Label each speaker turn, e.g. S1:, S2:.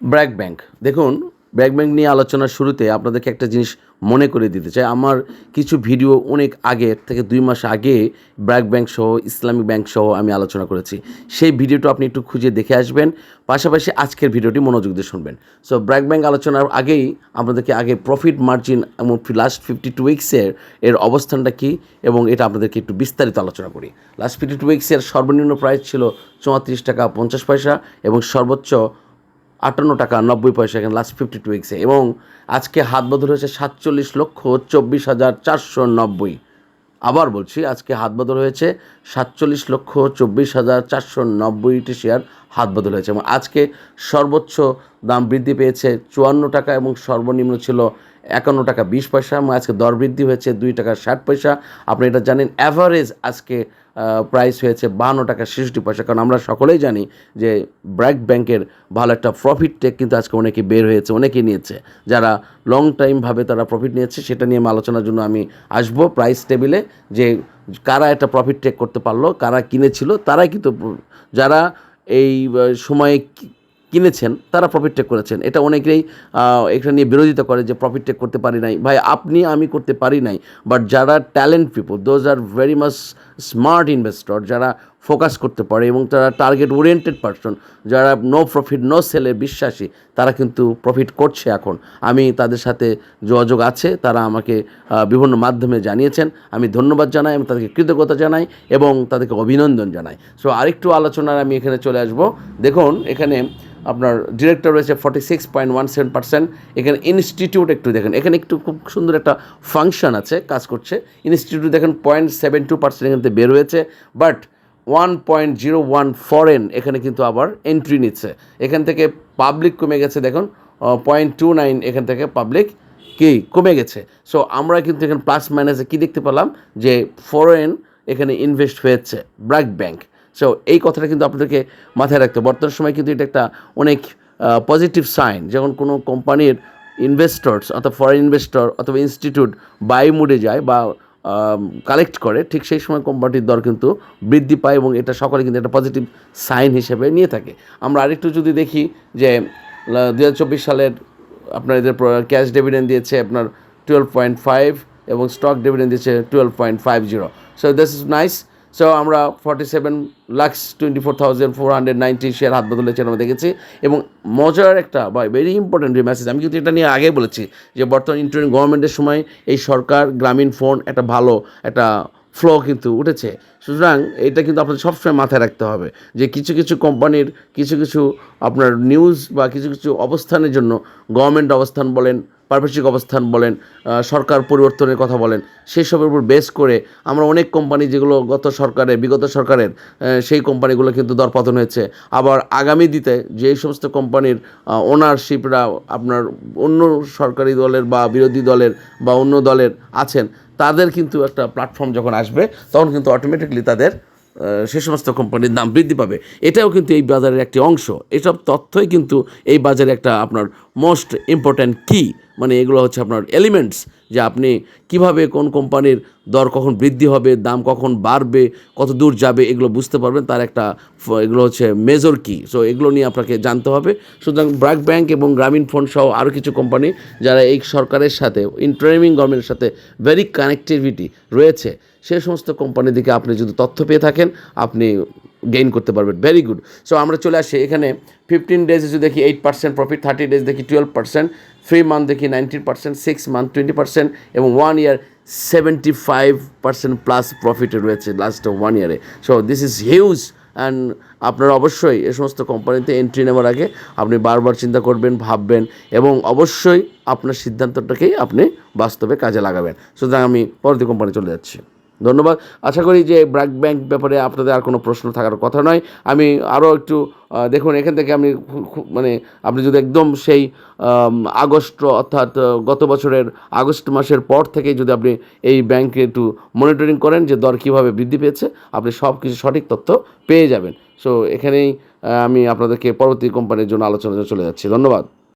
S1: BRAC bank. দেখুন, BRAC bank নিয়ে আলোচনার শুরুতে আপনাদেরকে একটা জিনিস মনে করে দিতে চাই। আমার কিছু ভিডিও অনেক আগে থেকে দুই মাস আগে ব্র্যাক ব্যাংক সহ, ইসলামিক ব্যাংক সহ আমি আলোচনা করেছি। সেই ভিডিওটা আপনি একটু খুঁজে দেখে আসবেন। পাশাপাশি আজকের ভিডিওটি মনোযোগ দিয়ে শুনবেন। সো ব্র্যাক ব্যাংক আলোচনার আগেই আপনাদেরকে আগে প্রফিট মার্জিন এবং লাস্ট ফিফটি টু উইক্সের এর অবস্থানটা কী এবং এটা আপনাদেরকে একটু বিস্তারিত আলোচনা করি। লাস্ট ফিফটি টু উইক্সের সর্বনিম্ন প্রাইস ছিল চৌত্রিশ টাকা পঞ্চাশ পয়সা এবং সর্বোচ্চ আটান্ন টাকা, নব্বই পয়সা এখানে লাস্ট ফিফটি টু উইক্সে এবং আজকে হাত বদল হয়েছে সাতচল্লিশ লক্ষ চব্বিশ হাজার চারশো নব্বই। আবার বলছি, আজকে হাত বদল হয়েছে সাতচল্লিশ লক্ষ চব্বিশ হাজার চারশো নব্বইটি শেয়ার হাত বদল হয়েছে। এবং আজকে সর্বোচ্চ দাম বৃদ্ধি পেয়েছে চুয়ান্ন টাকা এবং সর্বনিম্ন ছিল একান্ন টাকা বিশ পয়সা, আজকে দর বৃদ্ধি হয়েছে দুই টাকা ষাট পয়সা। আপনি এটা জানেন অ্যাভারেজ আজকে প্রাইস হয়েছে বাহান্ন টাকা ছেষট্টি পয়সা। কারণ আমরা সকলেই জানি যে ব্র্যাক ব্যাংকের ভালো একটা প্রফিট টেক কিন্তু আজকে অনেকে বের হয়েছে, অনেকেই নিয়েছে। যারা লং টাইমভাবে তারা প্রফিট নিয়েছে, সেটা নিয়ে আলোচনার জন্য আমি আসব প্রাইস টেবিলে যে কারা একটা প্রফিট টেক করতে পারল, কারা কিনেছিল, তারাই কিন্তু, যারা এই সময়ে কিনেছেন, তারা প্রফিট টেক করেছেন। এটা অনেকেই এখানে নিয়ে বিরোধিতা করে যে প্রফিট টেক করতে পারি নাই। ভাই, আপনি, আমি করতে পারি নাই। বাট যারা talent people those are very mass smart investor যারা ফোকাস করতে পারে এবং তারা টার্গেট ওরিয়েন্টেড পারসন যারা নো প্রফিট নো সেলে বিশ্বাসী, তারা কিন্তু প্রফিট করছে এখন। আমি তাদের সাথে যোগাযোগ আছে, তারা আমাকে বিভিন্ন মাধ্যমে জানিয়েছেন। আমি ধন্যবাদ জানাই আমি তাদেরকে কৃতজ্ঞতা জানাই এবং তাদেরকে অভিনন্দন জানাই। সো আরেকটু আলোচনার আমি এখানে চলে আসব। দেখুন, এখানে আপনার ডিরেক্টর রয়েছে forty six point one seven percent এখানে ইনস্টিটিউট একটু দেখেন। এখানে একটু খুব সুন্দর একটা ফাংশন আছে, কাজ করছে। ইনস্টিটিউট দেখেন পয়েন্ট সেভেন টু পার্সেন্ট এখান থেকে বের হয়েছে। But one point zero one foreign এখানে কিন্তু আবার এন্ট্রি নিচ্ছে। এখান থেকে পাবলিক কমে গেছে, দেখুন পয়েন্ট টু নাইন এখান থেকে পাবলিক কি? কমে গেছে। সো আমরা কিন্তু এখানে প্লাস মাইনাসে কী দেখতে পেলাম? যে ফরেন এখানে ইনভেস্ট হয়েছে ব্র্যাক ব্যাংক সো এই কথাটা কিন্তু আপনাদেরকে মাথায় রাখতে বর্তমান সময় কিন্তু এটা একটা অনেক পজিটিভ সাইন যখন কোনো কোম্পানির ইনভেস্টর্স অথবা ফরেন ইনভেস্টর অথবা ইনস্টিটিউট বাই মুডে যায় বা কালেক্ট করে, ঠিক সেই সময় কোম্পানিটির দর কিন্তু বৃদ্ধি পায় এবং এটা সকলে কিন্তু একটা পজিটিভ সাইন হিসেবে নিয়ে থাকে। আমরা আরেকটু যদি দেখি যে দু হাজার চব্বিশ সালের আপনার এদের ক্যাশ ডিভিডেন্ড দিয়েছে আপনার টুয়েলভ পয়েন্ট ফাইভ এবং স্টক ডিভিডেন্ড দিয়েছে twelve point five zero so this is nice so আমরা forty seven lakhs twenty four thousand four hundred ninety share হাত বদলেছে আমরা দেখেছি। এবং মজার একটা বা ভেরি ইম্পর্টেন্ট মেসেজ আমি কিন্তু এটা নিয়ে আগে বলেছি যে বর্তমান ইন্টারিম গভর্নমেন্টের সময় এই সরকার গ্রামীণ ফোন একটা ভালো একটা ফ্লো কিন্তু উঠেছে। সুতরাং এটা কিন্তু আপনাদের সবসময় মাথায় রাখতে হবে যে কিছু কিছু কোম্পানির কিছু কিছু আপনার নিউজ বা কিছু কিছু অবস্থানের জন্য গভর্নমেন্ট অবস্থান বলেন পারপার্শ্বিক অবস্থান বলেন সরকার পরিবর্তনের কথা বলেন সেই সবের উপর বেস করে আমরা অনেক কোম্পানি যেগুলো গত সরকারের, বিগত সরকারের সেই কোম্পানিগুলো কিন্তু দরপতন হয়েছে। আবার আগামী দিতে যেই সমস্ত কোম্পানির ওনারশিপরা আপনার অন্য সরকারি দলের বা বিরোধী দলের বা অন্য দলের আছেন, তাদের কিন্তু একটা প্ল্যাটফর্ম যখন আসবে, তখন কিন্তু অটোমেটিকলি তাদের সে সমস্ত কোম্পানির দাম বৃদ্ধি পাবে। এটাও কিন্তু এই বাজারের একটি অংশ। এসব তথ্যই কিন্তু এই বাজারে একটা আপনার মোস্ট ইম্পর্ট্যান্ট কি মানে এগুলো হচ্ছে আপনার এলিমেন্টস যে আপনি কীভাবে কোন কোম্পানির দর কখন বৃদ্ধি হবে, দাম কখন বাড়বে কত দূর যাবে, এগুলো বুঝতে পারবেন। তার একটা এগুলো হচ্ছে মেজর কি। সো এগুলো নিয়ে আপনাকে জানতে হবে। সুতরাং ব্র্যাক ব্যাংক এবং গ্রামীণ ফোন সহ আরও কিছু কোম্পানি যারা এই সরকারের সাথে ইন্টারিমিং গভর্নমেন্টের সাথে ভেরি কানেক্টিভিটি রয়েছে, সে সমস্ত কোম্পানি দিকে আপনি যদি তথ্য পেয়ে থাকেন, আপনি গেইন করতে পারবেন। ভেরি গুড সো আমরা চলে আসি এখানে। ফিফটিন ডেজ যদি দেখি eight percent profit thirty days দেখি টুয়েলভ পার্সেন্ট থ্রি মান্থ দেখি nineteen percent six month twenty percent এবং one year seventy five percent plus প্রফিটে রয়েছে লাস্ট ওয়ান ইয়ারে so this is huge and আপনারা অবশ্যই এ সমস্ত কোম্পানিতে এন্ট্রি নেওয়ার আগে আপনি বারবার চিন্তা করবেন, ভাববেন এবং অবশ্যই আপনার সিদ্ধান্তটাকেই আপনি বাস্তবে কাজে লাগাবেন। সুতরাং আমি পরবর্তী কোম্পানি চলে যাচ্ছি। ধন্যবাদ। আশা করি যে ব্র্যাক ব্যাংক ব্যাপারে আপনাদের আর কোনো প্রশ্ন থাকার কথা নয়। আমি আরও একটু দেখুন, এখান থেকে আমি মানে আপনি যদি একদম সেই আগস্ট অর্থাৎ গত বছরের আগস্ট মাসের পর থেকে যদি আপনি এই ব্যাংকে একটু মনিটরিং করেন যে দর কীভাবে বৃদ্ধি পেয়েছে, আপনি সব কিছু সঠিক তথ্য পেয়ে যাবেন। সো এখানেই আমি আপনাদেরকে পরবর্তী কোম্পানির জন্য আলোচনা চলে যাচ্ছি। ধন্যবাদ।